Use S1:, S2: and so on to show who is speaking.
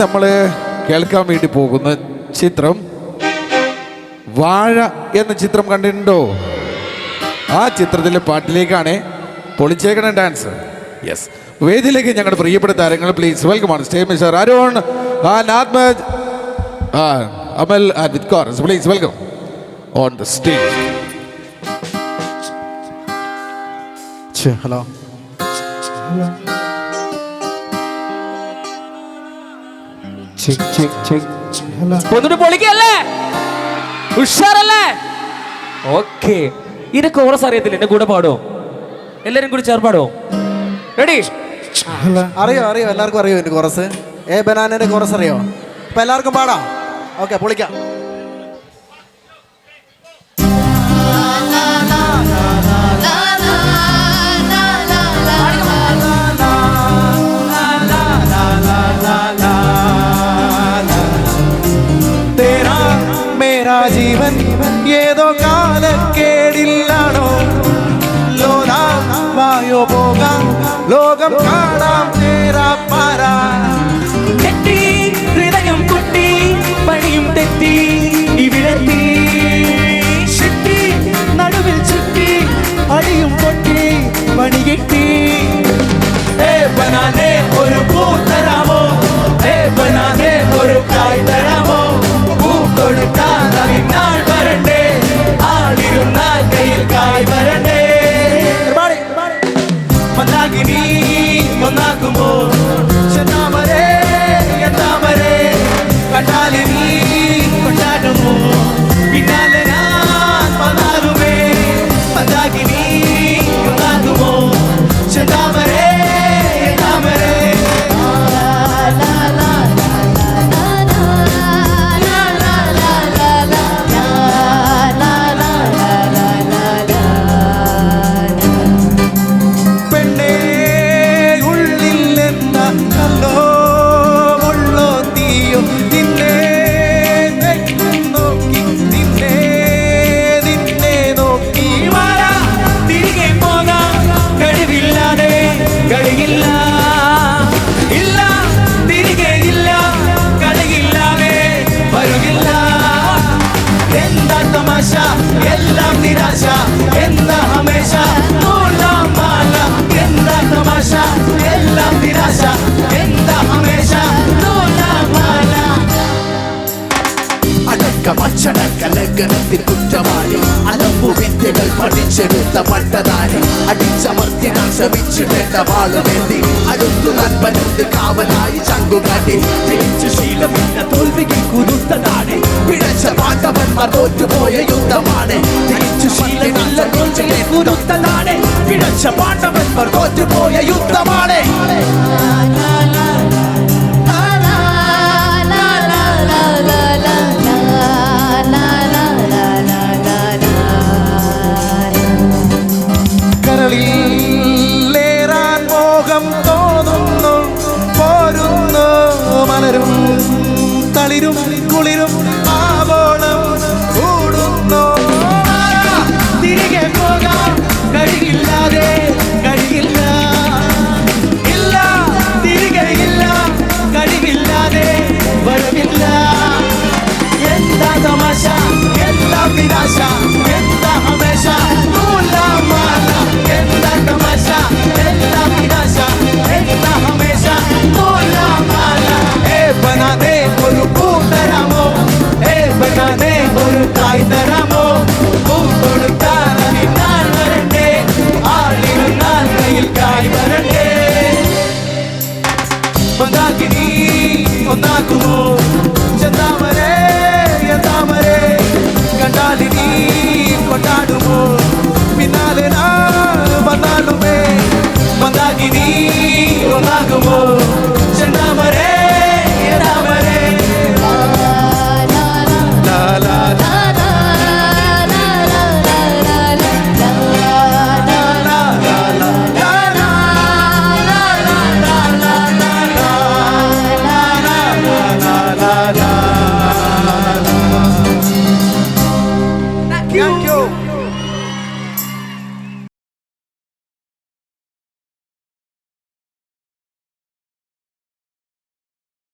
S1: നമ്മൾ കേൾക്കാൻ വേണ്ടി പോകുന്ന ചിത്രം വാഴ എന്ന ചിത്രം കണ്ടിട്ടുണ്ടോ? ആ ചിത്രത്തിലെ പാട്ടിലേക്കാണ് പൊളിച്ചേക്കണ ഡാൻസ് യെസ് വേദിയിലേക്ക് ഞങ്ങളുടെ പ്രിയപ്പെട്ട താരങ്ങൾ പ്ലീസ് വെൽക്കം ആണ് stay mister Arun Atmaj Amal with chorus please welcome on the stage
S2: hello.
S3: ഒന്നുകൂടി പൊളിക്കല്ലേ? ഉഷാറല്ലേ? ഓക്കെ. ഇത് കോറസ് അറിയത്തില്ല എന്റെ കൂടെ പാടുമോ എല്ലാരും കൂടി ചേർപ്പാടോ റെഡി
S2: അറിയോ അറിയോ? എല്ലാവർക്കും അറിയോ എന്റെ കോറസ് ഏ ബനാനന്റെ കോറസ് അറിയോ? അപ്പൊ എല്ലാവർക്കും പാടാം. ഓക്കെ പൊളിക്കാം. കാലക്കേടില്ലാണോ? ലോലാ വായോ പോകാം. ലോകം
S4: അടക്കമച്ചടക്കലങ്കനത്തിൽ കുറ്റവാളി. അലമ്പു വിദ്യകൾ പഠിച്ചെടുത്ത പട്ടതാരി അടിച്ചമർത്തിനാൻ ശ്രമിച്ചിടേണ്ട വാളുമേന്തി അടുത്തു നൻപനുണ്ട് കാവലായി ചങ്കുകാട്ടി. തിരിച്ചു ശീലമില്ല തോൽവിക്ക് കുരുത്തതാണ് പിഴച്ച പാട്ടവന്മാർ തോറ്റുപോയ
S2: മോഹം തോന്നുന്നു പോരുന്നു മലരും തളിരും കുളിരും
S3: தாய் தரமோ? பூ
S2: கொடுத்தானே நான் வரண்டே ஆளிலும் நான் கையில் காய்
S3: வரண்டே ஒந்தாக்கி நீ ஒந்தாக்குமோ
S2: செந்தாமரே எந்தாமரே? கண்டாலி நீ you.